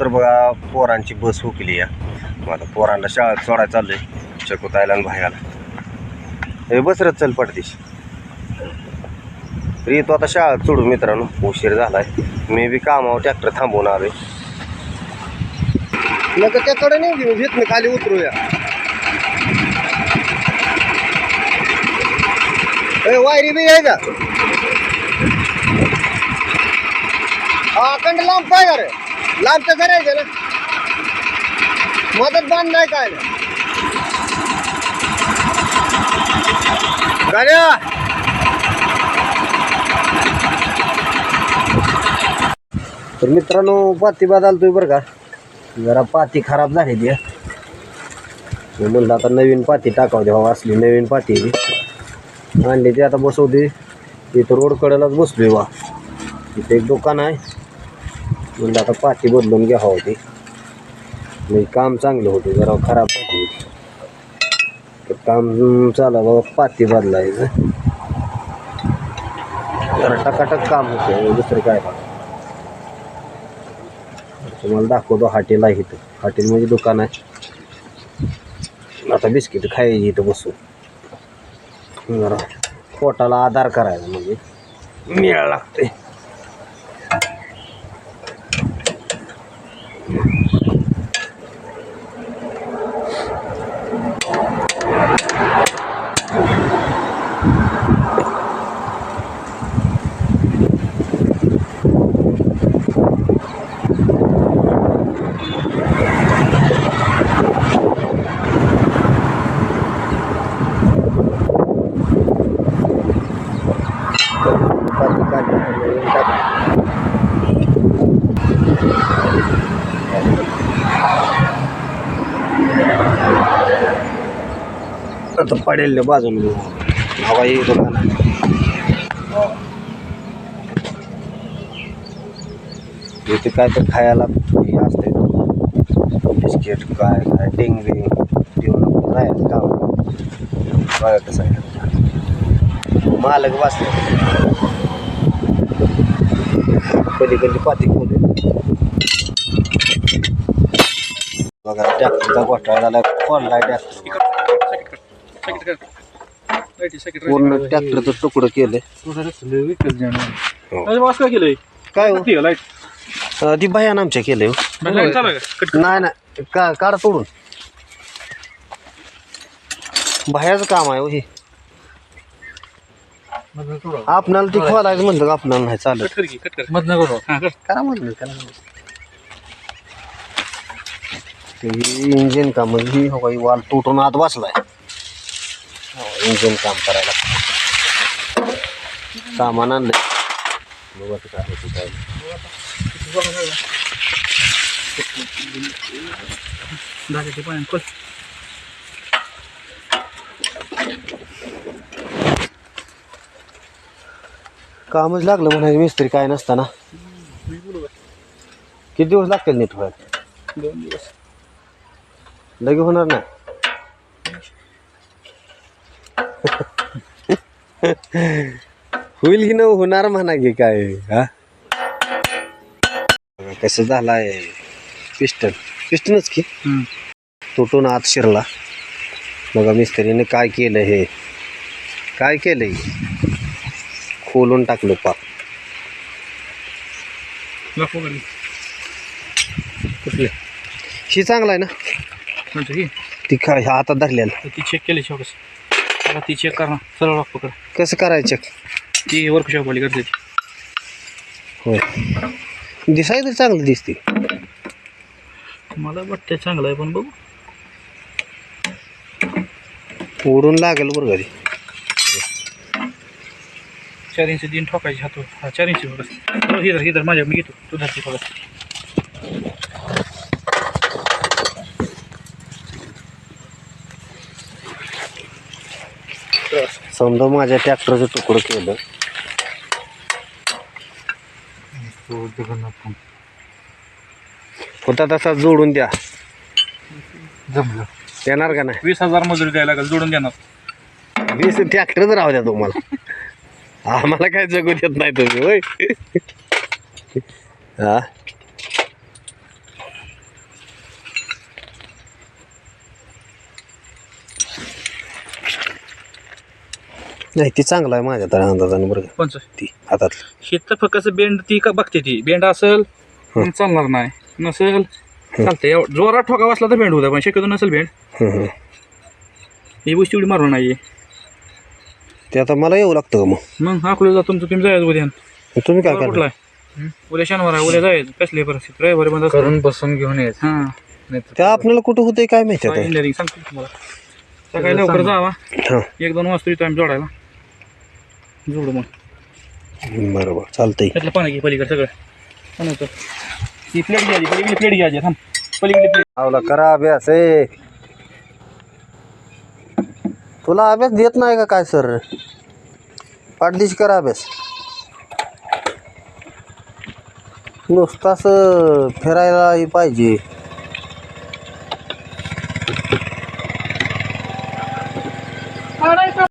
तर बघा पोरांची बस हुकली या. मग आता पोरांना शाळेत सोडायला चाललोय. चकुतायला आणि भायाला हे बस रच चल पडतीस तर तो आता शाळेत सोडू मित्रांनो. उशीर झालाय. मी बी कामावर ट्रॅक्टर थांबवून आलोय. नका त्याकडे नाही घेऊन घेत मी खाली उतरूया. वायरी बी आहे का? हा कंड लांब काय का रे तर करायचं ना. मदत बांध नाही काय ना गाड्या तर मित्रांनो पाती बदलतोय बरं का. जरा पाती खराब झाली ती मी म्हणलं आता नवीन पाती टाकाव दे द्यावा असली नवीन पाती ती. आणली ती आता बसवते. इथं रोड कडेलाच बसलोय वा इथे एक दुकान आहे. म्हणजे आता पाती बदलून घ्यावं होती म्हणजे काम चांगलं होतं जरा खराब पाती तर काम चाला बाबा पाती बदलायचं. जरा टकाटक काम होतं हो, दुसरं काय तुम्हाला दाखवतो हॉटेल आहे इथं. हॉटेल म्हणजे दुकान आहे. आता बिस्किट खायची इथं बसून. जरा पोटाला आधार करायचा म्हणजे. मिळा लागते आता पडेल बाजून हवा ही दुकान इथे काय तर खायला असते बिस्किट काय काय डिंग देऊन नाही काम बघा कसं मालक वाचले पलीकडली पाती खोल. बघा ट्रॅक्टरचा घोटाळा झाला. पूर्ण ट्रॅक्टरचं तुकडं केलंय. काय हो? लाइट ती भयान आमच्या केलंय हो. नाही नाही. का काढ तोडून. बाहेरचं काम आहे हो हे. आपणाला ती खोलायचं म्हणलं का आपणाला नाही चालत. कट कर की कट कर. मत नको हा कर करा म्हणलं. ते इंजिन काम ही हो का, ही वाल तुटून आत बसलाय. इंजिन काम करायला. सामान आणलं बघू काय होतं काय नाही. खोल. कामच लागलं म्हणायचं मिस्त्री काय नसताना. किती दिवस लागतील नीट व्हायला दोन दिवस लगे होणार नाही. होईल की न होणार म्हणा की काय हा? बघा कसं झालाय. पिस्टन पिस्टनच की. तुटून आत शिरला. बघा मिस्त्रीने काय केलं हे. काय केलंय? खोलून टाकलं पाक खाली कुठले? ही चांगला आहे ना? ती काय हातात धरलेलं. ती चेक केली शॉपस आता ती चेक कर ना सरळ वाप पकड. कसं करायचं ती वर्कशॉप वाली करते. होय. दिसाय तर चांगलं दिसते. मला वाटतं चांगलं आहे पण बघू. ओढून लागेल बरं घरी. चार इंच दिन ठोकायची हात. हा चार इंच फक्त हो हिदर हिदर माझ्या मी घेतो. तू धरती समजा माझ्या ट्रॅक्टरचं तुकडं केलं. होता तसा जोडून द्या. जमलं. येणार का नाही? वीस हजार मजुरी द्यायला लागेल जोडून देणार. वीस ट्रॅक्टरच राहू द्या तुम्हाला. आम्हाला काय जगू देत नाही तुम्ही होय? हा? नाही ती चांगला आहे माझ्या तर अंदाजाने बरं का. ती शेत तर फक्त बेंड ती का बघते ती? बेंड असेल चालणार नाही. नसेल चालते जोरात ठोका वाचला तर बेंड होता पण शक्यतो नसेल बेंड. ही गोष्ट एवढी मारून नाही ते आता मला येऊ लागतं का मग? मग अकोला जा तुमचं तुम्ही जायचं उद्या. तुम्ही काय करणार? कुठला आहे? उद्या शनिवार आहे उद्या जायचं. कसली परिस्थिती? रविवारी बंद असतं. करून बसून घेऊन यायचं. हां. नाही तर- त्या आपल्याला कुठं होतंय काय माहिती आता? इंजिनिअरिंग सांगतो तुम्हाला. सकाळी लवकर जावा. हां. एक दोन वाजता येतो आम्ही जोडायला. जोडू मग. बरोबर चालतंय. त्यातलं पाणी घे पलीकडे सगळं. पाण्याचं. ही प्लेट घ्यायची पलीकडे प्लेट घ्यायची थांब. पलीकडे प्लेट आवला करा अभ्यास ए. तुला अभ्यास देत नाही का काय सर? पाठदिशी करा अभ्यास. नुसताच फिरायला पाहिजे.